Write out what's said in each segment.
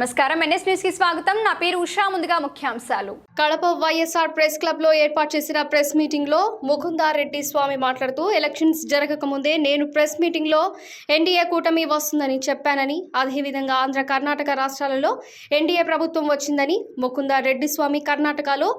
నమస్కారం. ఎన్ఎస్ న్యూస్కి స్వాగతం. నా పేరు ఉషా. ముందుగా ముఖ్యాంశాలు. కడప వైఎస్ఆర్ ప్రెస్ క్లబ్లో ఏర్పాటు చేసిన ప్రెస్ మీటింగ్లో ముకుందారెడ్డి స్వామి మాట్లాడుతూ ఎలక్షన్స్ జరగక ముందే నేను ప్రెస్ మీటింగ్లో ఎన్డీఏ కూటమి వస్తుందని చెప్పానని అదేవిధంగా ఆంధ్ర కర్ణాటక రాష్ట్రాలలో ఎన్డీఏ ప్రభుత్వం వచ్చిందని ముకుందారెడ్డి స్వామి కర్ణాటకలో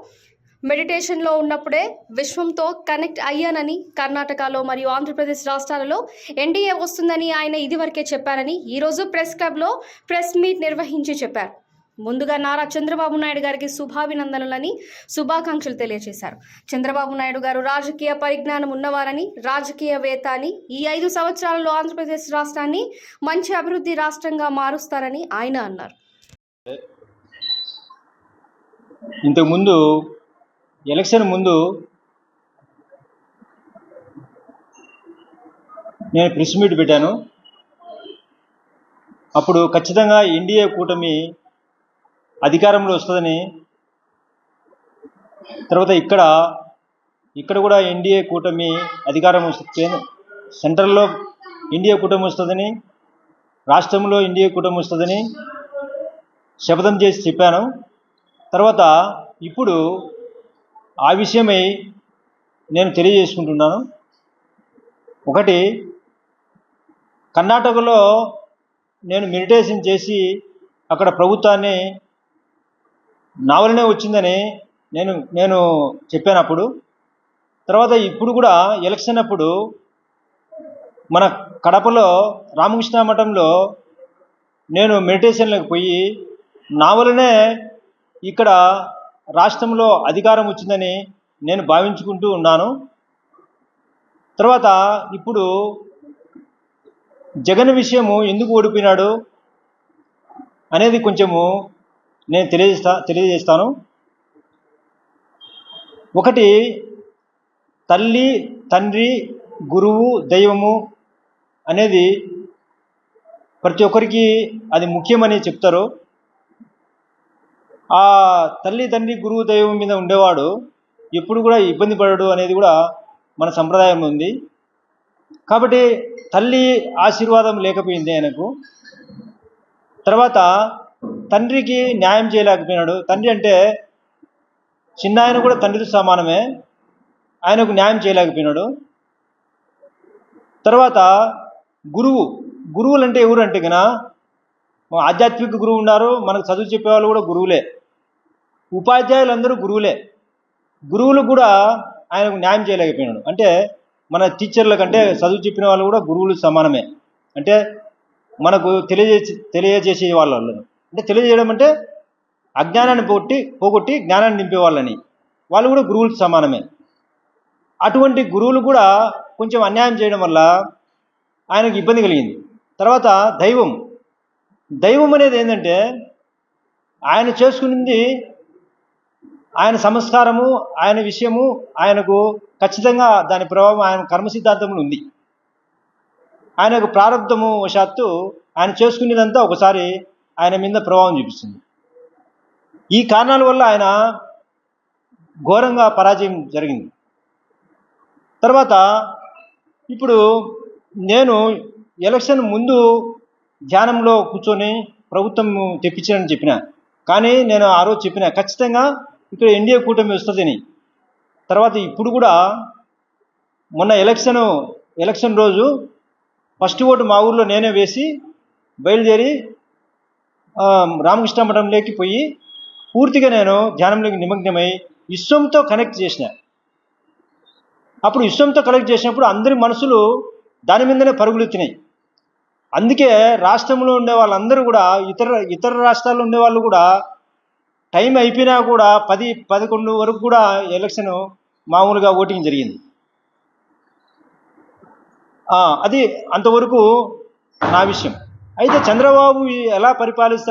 మెడిటేషన్లో ఉన్నప్పుడే విశ్వంతో కనెక్ట్ అయ్యానని కర్ణాటకలో మరియు ఆంధ్రప్రదేశ్ రాష్ట్రాలలో ఎన్డీఏ వస్తుందని ఆయన ఇదివరకే చెప్పారని ఈరోజు ప్రెస్ క్లబ్లో ప్రెస్ మీట్ నిర్వహించి చెప్పారు. ముందుగా నారా చంద్రబాబు నాయుడు గారికి శుభాభినందనలని శుభాకాంక్షలు తెలియజేశారు చంద్రబాబు నాయుడు గారు రాజకీయ పరిజ్ఞానం ఉన్నవారని రాజకీయవేత్త అని ఈ ఐదు సంవత్సరాలలో ఆంధ్రప్రదేశ్ రాష్ట్రాన్ని మంచి అభివృద్ధి రాష్ట్రంగా మారుస్తారని ఆయన అన్నారు. ఇంతకుముందు ఎలక్షన్ ముందు నేను ప్రెస్ మీట్ పెట్టాను. అప్పుడు ఖచ్చితంగా ఎన్డీఏ కూటమి అధికారంలో వస్తుందని తర్వాత ఇక్కడ ఇక్కడ కూడా ఎన్డీఏ కూటమి అధికారం వస్తుంది సెంట్రల్లో ఎన్డీఏ కూటమి వస్తుందని రాష్ట్రంలో ఎన్డీఏ కూటమి వస్తుందని శపథం చేసి చెప్పాను. తర్వాత ఇప్పుడు ఆ విషయమై నేను తెలియజేసుకుంటున్నాను. ఒకటి కర్ణాటకలో నేను మెడిటేషన్ చేసి అక్కడ ప్రభుత్వాన్ని నా వచ్చిందని నేను నేను చెప్పాను అప్పుడు తర్వాత ఇప్పుడు కూడా ఎలక్షన్ అప్పుడు మన కడపలో రామకృష్ణ మఠంలో నేను మెడిటేషన్లోకి పోయి నా వలనే ఇక్కడ రాష్ట్రంలో అధికారం వచ్చిందని నేను భావించుకుంటూ ఉన్నాను. తర్వాత ఇప్పుడు జగన్ విషయము ఎందుకు ఓడిపోయినాడు అనేది కొంచెము నేను తెలియజేస్తా తెలియజేస్తాను. ఒకటి తల్లి తండ్రి గురువు దైవము అనేది ప్రతి ఒక్కరికి అది ముఖ్యమని చెప్తారు. ఆ తల్లి తండ్రి గురువు దైవం మీద ఉండేవాడు ఎప్పుడు కూడా ఇబ్బంది పడడు అనేది కూడా మన సంప్రదాయం ఉంది. కాబట్టి తల్లి ఆశీర్వాదం లేకపోయింది ఆయనకు. తర్వాత తండ్రికి న్యాయం చేయలేకపోయినాడు. తండ్రి అంటే చిన్న ఆయన కూడా తండ్రితో సమానమే. ఆయనకు న్యాయం చేయలేకపోయినాడు. తర్వాత గురువు గురువులు అంటే ఎవరు అంటే కన్నా ఆధ్యాత్మిక గురువు ఉన్నారు. మనకు చదువు చెప్పేవాళ్ళు కూడా గురువులే. ఉపాధ్యాయులందరూ గురువులే. గురువులు కూడా ఆయనకు న్యాయం చేయలేకపోయినాడు. అంటే మన టీచర్ల కంటే చదువు చెప్పిన వాళ్ళు కూడా గురువులు సమానమే. అంటే మనకు తెలియజే తెలియజేసే వాళ్ళను. అంటే తెలియజేయడం అంటే అజ్ఞానాన్ని పోగొట్టి పోగొట్టి జ్ఞానాన్ని నింపే వాళ్ళని. వాళ్ళు కూడా గురువులకు సమానమే. అటువంటి గురువులు కూడా కొంచెం అన్యాయం చేయడం వల్ల ఆయనకు ఇబ్బంది కలిగింది. తర్వాత దైవం. దైవం అనేది ఏంటంటే ఆయన చేసుకునింది ఆయన సంస్కారము ఆయన విషయము ఆయనకు ఖచ్చితంగా దాని ప్రభావం ఆయన కర్మ సిద్ధాంతంలో ఉంది. ఆయనకు ప్రారంధము వశాత్తు ఆయన చేసుకునేదంతా ఒకసారి ఆయన మీద ప్రభావం చూపిస్తుంది. ఈ కారణాల వల్ల ఆయన ఘోరంగా పరాజయం జరిగింది. తర్వాత ఇప్పుడు నేను ఎలక్షన్ ముందు ధ్యానంలో కూర్చొని ప్రభుత్వం తెప్పించానని చెప్పిన కానీ నేను ఆ రోజు చెప్పిన ఖచ్చితంగా ఇక్కడ ఎన్డీఏ కూటమి వస్తుందని. తర్వాత ఇప్పుడు కూడా మొన్న ఎలక్షన్ ఎలక్షన్ రోజు ఫస్ట్ ఓటు మా ఊర్లో నేనే వేసి బయలుదేరి రామకృష్ణ మఠంలోకి పోయి పూర్తిగా నేను ధ్యానంలోకి నిమగ్నమై విశ్వంతో కనెక్ట్ చేసిన. అప్పుడు విశ్వంతో కనెక్ట్ చేసినప్పుడు అందరి మనసులు దాని మీదనే పరుగులెత్తినాయి. అందుకే రాష్ట్రంలో ఉండే వాళ్ళందరూ కూడా ఇతర ఇతర రాష్ట్రాల్లో ఉండే వాళ్ళు కూడా టైం అయిపోయినా కూడా పది పదకొండు వరకు కూడా ఎలక్షన్ మామూలుగా ఓటింగ్ జరిగింది. అది అంతవరకు నా విషయం. అయితే చంద్రబాబు ఎలా పరిపాలిస్తాడు